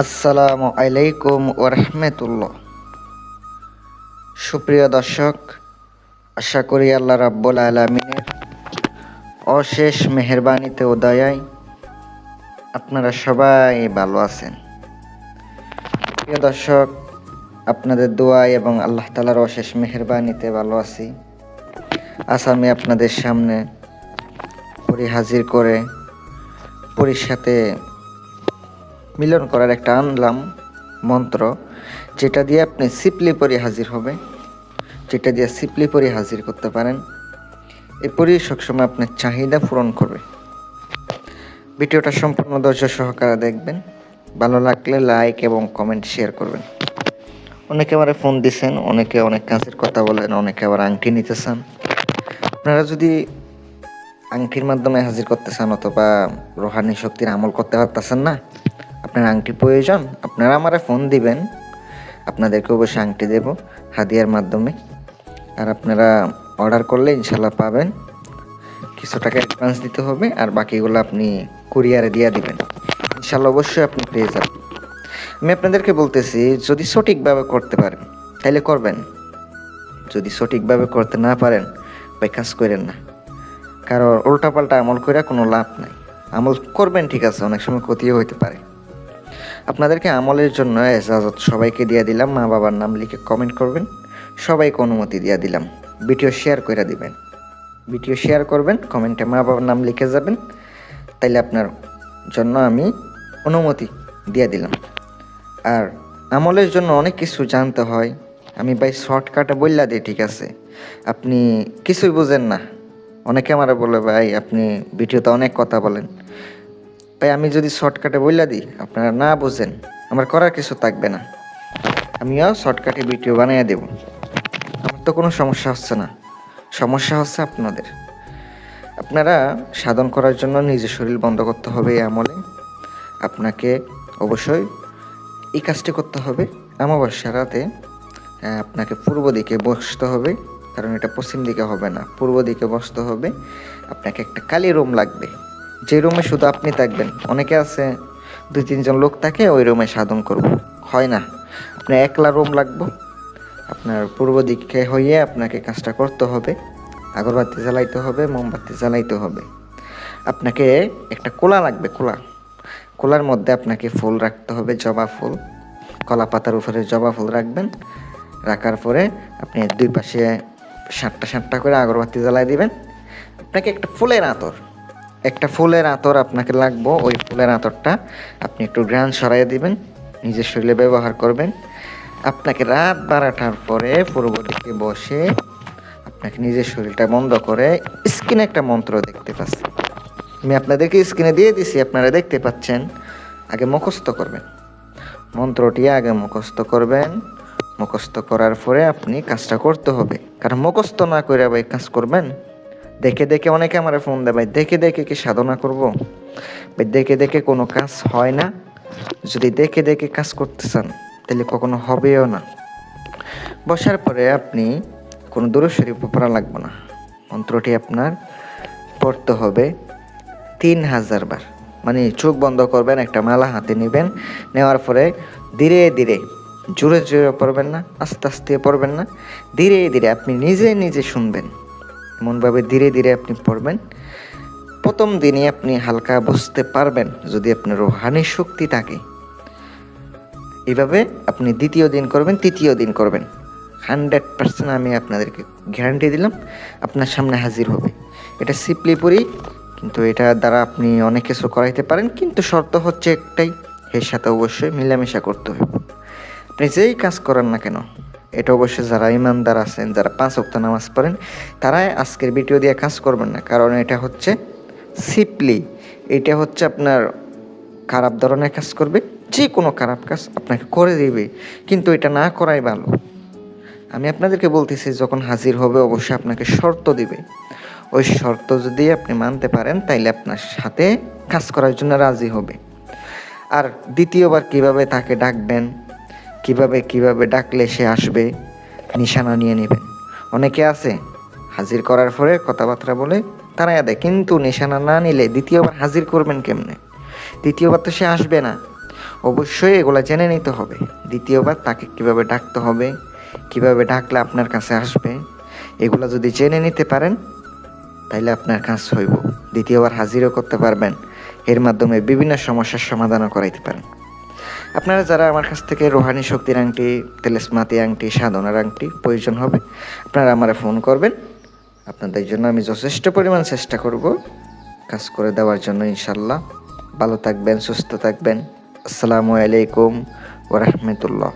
আসসালামু আলাইকুম ওরহমতুল্লাহ সুপ্রিয় দর্শক, আশা করি আল্লাহ রাব্বুল আলমিনের অশেষ মেহরবানিতে ও দয়ায় আপনারা সবাই ভালো আছেন। প্রিয় দর্শক, আপনাদের দোয়াই এবং আল্লাহ তালার অশেষ মেহরবানিতে ভালো আছি। আজ আমি আপনাদের সামনে পরি হাজির করে পরির সাথে মিলন করার একটা আনলাম মন্ত্র, যেটা দিয়ে আপনি সিপলি পরি হাজির হবে, যেটা দিয়ে সিপলি পরি হাজির করতে পারেন। এই পরি সবসময় আপনার চাহিদা পূরণ করবে। ভিডিওটা সম্পূর্ণ ধৈর্য সহকারে দেখবেন। ভালো লাগলে লাইক এবং কমেন্ট শেয়ার করবেন। অনেকে আমার ফোন দিছেন, অনেকে অনেক কাজের কথা বলেন, অনেকে আবার আংটি নিতে চান। আপনারা যদি আংটির মাধ্যমে হাজির করতে চান অথবা রোহানি শক্তির আমল করতে পারতেছেন না আপনার আংটি প্রয়োজন, আপনারা আমারে ফোন দিবেন। আপনাদেরকে অবশ্যই আংটি দেব হাদিয়ার মাধ্যমে। আর আপনারা অর্ডার করলে ইনশাল্লাহ পাবেন। কিছু টাকা অ্যাডভান্স দিতে হবে আর বাকিগুলো আপনি কুরিয়ারে দিয়ে দিবেন। ইনশাল্লাহ অবশ্যই আপনি পেয়ে যাবেন। আমি আপনাদেরকে বলতেছি, যদি সঠিকভাবে করতে পারেন তাহলে করবেন। যদি সঠিকভাবে করতে না পারেন ওই কাজ করেন না। কারণ উল্টাপাল্টা আমল করে কোনো লাভ নাই। আমল করবেন ঠিক আছে, অনেক সময় ক্ষতিও হইতে পারে। আপনাদেরকে আমলের জন্য এজাজত সবাইকে দিয়ে দিলাম। মা বাবার নাম লিখে কমেন্ট করবেন। সবাইকে অনুমতি দিয়ে দিলাম। ভিডিও শেয়ার করে দিবেন। ভিডিও শেয়ার করবেন কমেন্টে মা বাবার নাম লিখে যাবেন। তাইলে আপনার জন্য আমি অনুমতি দিয়ে দিলাম। আর আমলের জন্য অনেক কিছু জানতে হয়। আমি ভাই শর্টকাটে বললা দিই, ঠিক আছে? আপনি কিছুই বুঝেন না। অনেকে আমার বলে, ভাই, আপনি ভিডিওতে অনেক কথা বলেন। ভাই, আমি যদি শর্টকাটে বললা দিই, আপনারা না বুঝেন, আমার করার কিছু থাকবে না। আমিও শর্টকাটে ভিডিও বানিয়ে দেব। আমার তো কোনো সমস্যা হচ্ছে না। সমস্যা হচ্ছে আপনাদের। আপনারা সাধন করার জন্য নিজের শরীর বন্ধ করতে হবে এই আমলে। আপনাকে অবশ্যই এই কাজটি করতে হবে। অমাবস্যা রাতে আপনাকে পূর্ব দিকে বসতে হবে, কারণ এটা পশ্চিম দিকে হবে না। পূর্ব দিকে বসতে হবে। আপনাকে একটা কালি রুম লাগবে। যে রুমে শুধু আপনি থাকবেন, অনেকে আছে, দুই, তিনজন লোক থাকে, ওই রুমে সাধন করব। হয় না, আপনার একলা রুম লাগবে। আপনার পূর্ব দিকে হইয়ে আপনাকে কাজটা করতে হবে, আগরবাতি জ্বালাইতে হবে, মোমবাতি জ্বালাইতে হবে। আপনাকে একটা কোলা লাগবে, কোলা। কোলার মধ্যে আপনাকে ফুল রাখতে হবে, জবা ফুল। কলা পাতার উপরে জবা ফুল রাখবেন, রাখার পরে আপনি দুই পাশে সাতটা সাতটা করে আগরবাতি জ্বালাই দিবেন। আপনাকে একটা ফুলের আতর। একটা ফুলের আতর আপনাকে লাগবো, ওই ফুলের আতরটা আপনি একটু গ্রান সরাই দিবেন, নিজের শরীরে ব্যবহার করবেন। আপনাকে রাত বারোটার পরে পূর্ব দিকে বসে আপনাকে নিজের শরীরটা বন্ধ করে স্ক্রিনে একটা মন্ত্র দেখতে পাচ্ছি। আমি আপনাদেরকে স্ক্রিনে দিয়ে দিছি, আপনারা দেখতে পাচ্ছেন, আগে মুখস্থ করবেন। মন্ত্রটি আগে মুখস্থ করবেন। মুখস্থ করার পরে আপনি কাজটা করতে হবে। কারণ মুখস্থ না করে ভাই কাজ করবেন? দেখে দেখে অনেকে আমার ফোন দেয়, ভাই, দেখে দেখে কি সাধনা করব? ভাই, দেখে দেখে কোনো কাজ হয় না। যদি দেখে দেখে কাজ করতে চান, তাহলে কখনো হবেও না। বসার পরে আপনি কোনো দূরস্বরী পড়া লাগবে না। মন্ত্রটি আপনার পড়তে হবে তিন হাজার বার। মানে চোখ বন্ধ করবেন, একটা মালা হাতে নেবেন, নেওয়ার পরে ধীরে ধীরে, জোরে জোরে পড়বেন না, আস্তে আস্তে পড়বেন না। ধীরে ধীরে আপনি নিজে নিজে শুনবেন। এমনভাবে ধীরে ধীরে আপনি পড়বেন। প্রথম দিনে আপনি হালকা বুঝতে পারবেন যদি আপনার রোহানি শক্তি থাকে। এভাবে আপনি দ্বিতীয় দিন করবেন, তৃতীয় দিন করবেন। হান্ড্রেড পার্সেন্ট আমি আপনাদেরকে গ্যারান্টি দিলাম, আপনার সামনে হাজির হবে। এটা সিপলিপুরি কিন্তু এটা দ্বারা আপনি অনেক কিছু করাইতে পারেন, কিন্তু শর্ত হচ্ছে একটাই, এর সাথে অবশ্যই মিলামেশা করতে হবে। আপনি যেই কাজ করেন না কেন এটা অবশ্যই যারা ইমানদার আছেন, যারা পাঁচ অক্ত নামাজ পড়েন, তারাই আজকের ভিডিও দিয়ে কাজ করবেন না। কারণ এটা হচ্ছে সিপলি এটা হচ্ছে আপনার খারাপ ধরনের কাজ করবে যে কোনো খারাপ কাজ আপনাকে করে দিবে, কিন্তু এটা না করাই ভালো। আমি আপনাদেরকে বলতেছি, যখন হাজির হবে অবশ্যই আপনাকে শর্ত দিবে। ওই শর্ত যদি আপনি মানতে পারেন, তাইলে আপনার সাথে কাজ করার জন্য রাজি হবে। আর দ্বিতীয়বার কীভাবে তাকে ডাকবেন কীভাবে কীভাবে ডাকলে সে আসবে, নিশানা নিয়ে নেবেন অনেকে আছে, হাজির করার পরে কথাবার্তা বলে তারা দেয় কিন্তু নিশানা না নিলে দ্বিতীয়বার হাজির করবেন কেমনে? দ্বিতীয়বার তো সে আসবে না। অবশ্যই এগুলো জেনে নিতে হবে। দ্বিতীয়বার তাকে কীভাবে ডাকতে হবে, কীভাবে ডাকলে আপনার কাছে আসবে, এগুলো যদি জেনে নিতে পারেন, তাইলে আপনার কাজ হইব। দ্বিতীয়বার হাজিরও করতে পারবেন। এর মাধ্যমে বিভিন্ন সমস্যার সমাধানও করাইতে পারেন। আপনারা যারা আমার কাছ থেকে রোহানি শক্তির আংটি তেলেসমাতি আংটি, সাধনার আংটি প্রয়োজন হবে, আপনারা আমারে ফোন করবেন। আপনাদের জন্য আমি যথেষ্ট পরিমাণ চেষ্টা করব কাজ করে দেওয়ার জন্য ইনশাল্লাহ ভালো থাকবেন, সুস্থ থাকবেন। আসসালামু আলাইকুম ওরহমতুল্লাহ